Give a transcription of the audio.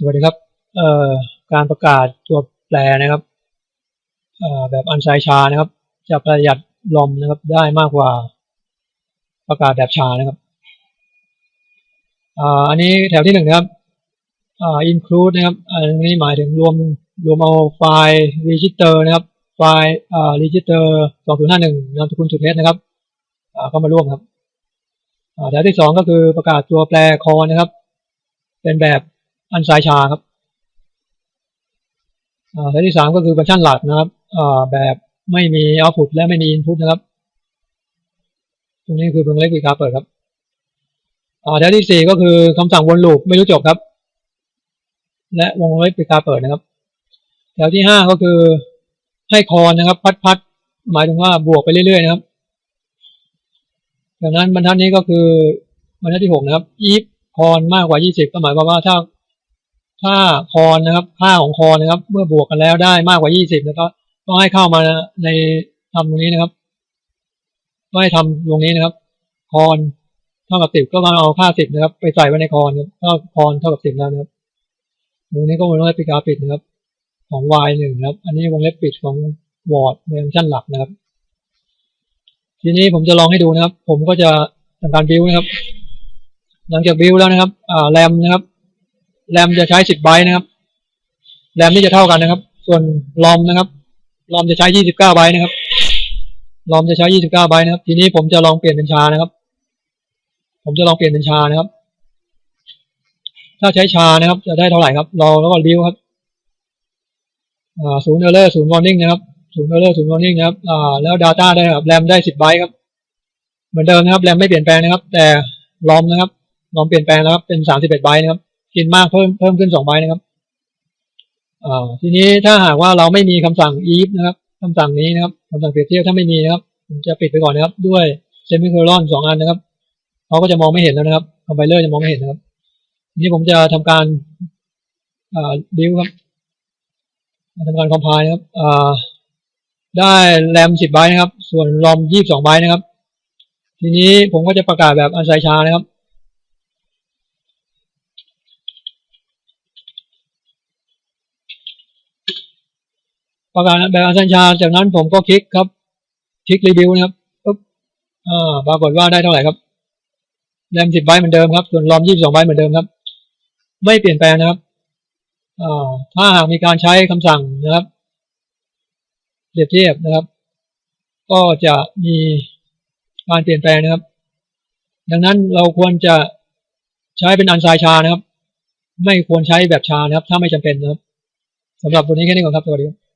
สวัสดีครับเอ่อการประกาศตัวแปรนะครับเอ่อแบบอันไซชานะครับ จะประหยัดลมนะครับได้มากกว่าประกาศแบบชานะครับอ่าอันนี้แถวที่หนึ่งนะครับอ่า include นะครับอันนี้หมายถึงรวมรวมเอาไฟล์ register นะครับ ไฟล์อ่า register 2051นามสกุลจุดเทสนะครับอ่าเข้ามาร่วมครับอ่าแถวที่สองก็คือประกาศตัวแปรคอนะครับ เป็นแบบ อันไซชาครับอ่าและที่สามก็คือฟังก์ชันหลักนะครับอ่าแบบไม่มี output และไม่มี input นะครับ ตรงนี้คือวงเล็กวิกาเปิดครับอ่าแถวที่สี่ก็คือคำสั่งวนลูปไม่รู้จบครับ และวงเล็บวิกาเปิดนะครับ แถวที่ห้าก็คือให้คอนนะครับ พัดพัดหมายถึงว่าบวกไปเรื่อยๆนะครับดังนั้นบรรทัดนี้ก็คือบรรทัดที่หกนะครับ if คอนมากกว่ายี่สิบก็หมายความว่าถ้า ถ้าคอนนะครับ ค่าของคอนนะครับ เมื่อบวกกันแล้วได้มากกว่ายี่สิบแล้วก็ก็ให้เข้ามาในทำตรงนี้นะครับก็ให้ทำตรงนี้นะครับ คอนเท่ากับสิบก็มาเอาค่าสิบนะครับ ไปใส่ไว้ในคอนครับก็คอนเท่ากับสิบแล้วนะครับตรงนี้ก็วงเล็บปิดกราฟิกนะครับ ของ y หนึ่งนะครับ อันนี้วงเล็บปิดของ word ในฟังก์ชันหลักนะครับ ทีนี้ผมจะลองให้ดูนะครับ ผมก็จะทำการบิวนะครับ หลังจากบิวแล้วนะครับแรมนะครับ แรมจะใช้สิบไบต์นะครับ แรมนี่จะเท่ากันนะครับ ส่วนลอมนะครับลอมจะใช้ยี่สิบเก้าไบต์นะครับลอมจะใช้ยี่สิบเก้าไบต์นะครับ ทีนี้ผมจะลองเปลี่ยนเป็นชานะครับ ผมจะลองเปลี่ยนเป็นชานะครับ ถ้าใช้ชานะครับ จะได้เท่าไหร่ครับรอแล้วก็บิวครับศูนย์เออร์เลอร์ศูนย์วอร์นิ่งนะครับศูนย์เออร์เลอร์ศูนย์วอร์นิ่งนะครับอ่าแล้ว Data ได้ครับแรมได้สิบไบต์ครับ เหมือนเดิมนะครับแรมไม่เปลี่ยนแปลงนะครับ แต่ลอมนะครับลอมเปลี่ยนแปลงแล้วครับเป็นสามสิบเอ็ดไบต์นะครับ กินมากเพิ่มเพิ่มขึ้นสองใบนะครับทีนี้ถ้าหากว่าเราไม่มีคำสั่ง if นะครับคำสั่งนี้นะครับคำสั่งเปรียบเทียบถ้าไม่มีนะครับผมจะปิดไปก่อนนะครับ ด้วยเซมิโคลอนสองอันนะครับเขาก็จะมองไม่เห็นแล้วนะครับคอมไพเลอร์จะมองไม่เห็นนะครับทีนี้ผมจะทำการอ่าบิวครับทำการคอมไพล์นะครับได้แรมสิบไบต์นะครับ ส่วนรอมยี่สิบสองไบต์นะครับ ทีนี้ผมก็จะประกาศแบบอันไซชานะครับ ประกาศแบบอันสัญชาจากนั้นผมก็คลิกครับ คลิกรีวิวนะครับปุ๊บอ่าปรากฏว่าได้เท่าไหร่ครับแรมสิบไบต์เหมือนเดิมครับ ส่วนรอมยี่สิบสองไบต์เหมือนเดิมครับ ไม่เปลี่ยนแปลงนะครับอ่าถ้าหากมีการใช้คำสั่งนะครับเปรียบเทียบนะครับ ก็จะมีการเปลี่ยนแปลงนะครับ ดังนั้นเราควรจะใช้เป็นอันไซชานะครับ ไม่ควรใช้แบบชานะครับ ถ้าไม่จำเป็นนะครับสำหรับวันนี้แค่นี้ก่อนครับสวัสดีครับ